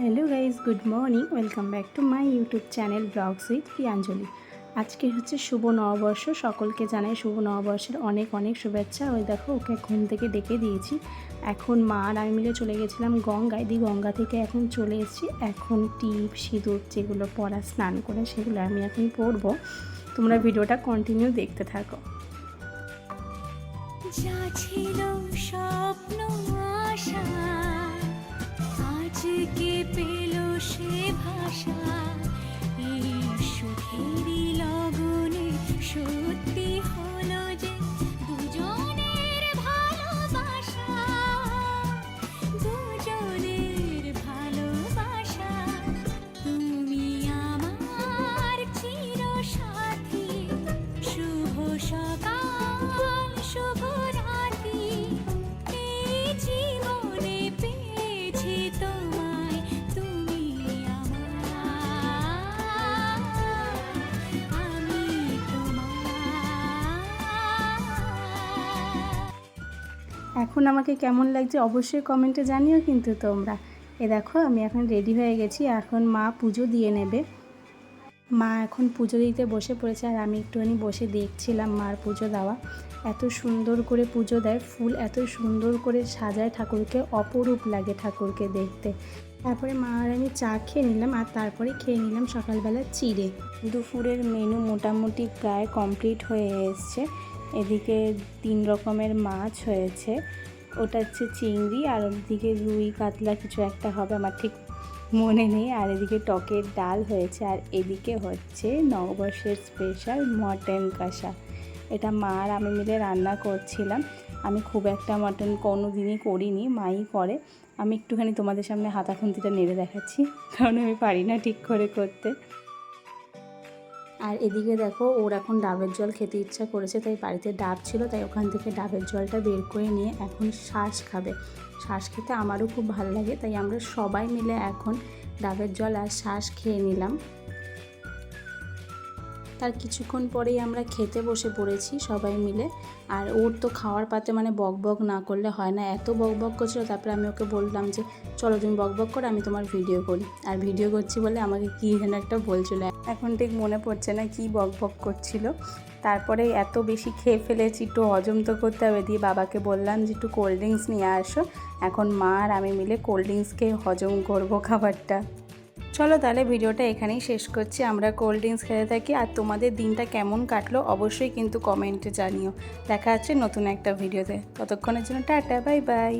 Hello guys good morning welcome back to my YouTube channel vlogs with Priyanjali আজকে হচ্ছে শুভ নববর্ষ। সকলকে জানাই শুভ নববর্ষের অনেক অনেক শুভেচ্ছা। ওই দেখো, ওকে ঘুম থেকে ডেকে দিয়েছি। এখন মা আর আমি মিলে চলে গেছিলাম গঙ্গায়। দি গঙ্গা থেকে এখন চলে এসেছি। এখন টিপ, সিঁদুর যেগুলো পরা, স্নান করে সেগুলো আমি এখন পরবো। তোমরা ভিডিওটা কন্টিনিউ দেখতে থাকো। যা ছিল স্বপ্ন এখন আমাকে কেমন লাগছে অবশ্যই কমেন্টে জানিও কিন্তু তোমরা। এ দেখো, আমি এখন রেডি হয়ে গেছি, এখন মা পুজো দিয়ে নেবে। মা এখন পুজো দিতে বসে পড়েছে, আর আমি একটুখানি বসে দেখছিলাম মার পুজো দেওয়া। এত সুন্দর করে পুজো দেয়, ফুল এত সুন্দর করে সাজায় ঠাকুরকে, অপরূপ লাগে ঠাকুরকে দেখতে। তারপরে মা আর আমি চা খেয়ে নিলাম, আর তারপরে খেয়ে নিলাম সকালবেলা চিড়ে। দুপুরের মেনু মোটামুটি প্রায় কমপ্লিট হয়ে এসছে। এদিকে তিন রকমের মাছ হয়েছে। ওটা হচ্ছে চিংড়ি, আর ওদিকে রুই, কাতলা কিছু একটা হবে আমার ঠিক মনে নেই। আর এদিকে টকের ডাল হয়েছে, আর এদিকে হচ্ছে নববর্ষের স্পেশাল মটন কষা। এটা মা আর আমি মিলে রান্না করছিলাম। আমি খুব একটা মটন কোনো দিনই করিনি, মাই করে। আমি একটুখানি তোমাদের সামনে হাতা খুন্তিটা নেড়ে দেখাচ্ছি, কারণ আমি পারি না ঠিক করে করতে। আর এদিকে দেখো, ওর এখন ডাবের জল খেতে ইচ্ছা করেছে, তাই বাড়িতে ডাব ছিল, তাই ওখান থেকে ডাবের জলটা বের করে নিয়ে এখন শ্বাস খাবে। শ্বাস খেতে আমারও খুব ভালো লাগে, তাই আমরা সবাই মিলে এখন ডাবের জল আর শ্বাস খেয়ে নিলাম। তার কিছুক্ষণ পরেই আমরা খেতে বসে পড়েছি সবাই মিলে, আর ওর তো খাওয়ার পাতে মানে বক বক না করলে হয় না, এত বক বক করছিল, তারপরে আমি ওকে বললাম যে, চলো তুমি বক বক করো, আমি তোমার ভিডিও করি। আর ভিডিও করছি বলে আমাকে কী যেন একটা বলছিল। এখন ঠিক মনে পড়ছে না কি বক বক করছিল। তারপরে এত বেশি খেয়ে ফেলেছি, একটু হজম তো করতে হবে। দিয়ে বাবাকে বললাম যে, একটু কোল্ড ড্রিঙ্কস নিয়ে আসো। এখন মা আর আমি মিলে কোল্ড ড্রিঙ্কস খেয়ে হজম করব খাবারটা। চলো তাহলে ভিডিওটা এখানেই শেষ করছি। আমরা কোল্ড ড্রিঙ্কস খেতে থাকি। আর তোমাদের দিনটা কেমন কাটলো অবশ্যই কিন্তু কমেন্টে জানিও। দেখা হচ্ছে নতুন একটা ভিডিওতে। ততক্ষণের জন্য টাটা বাই বাই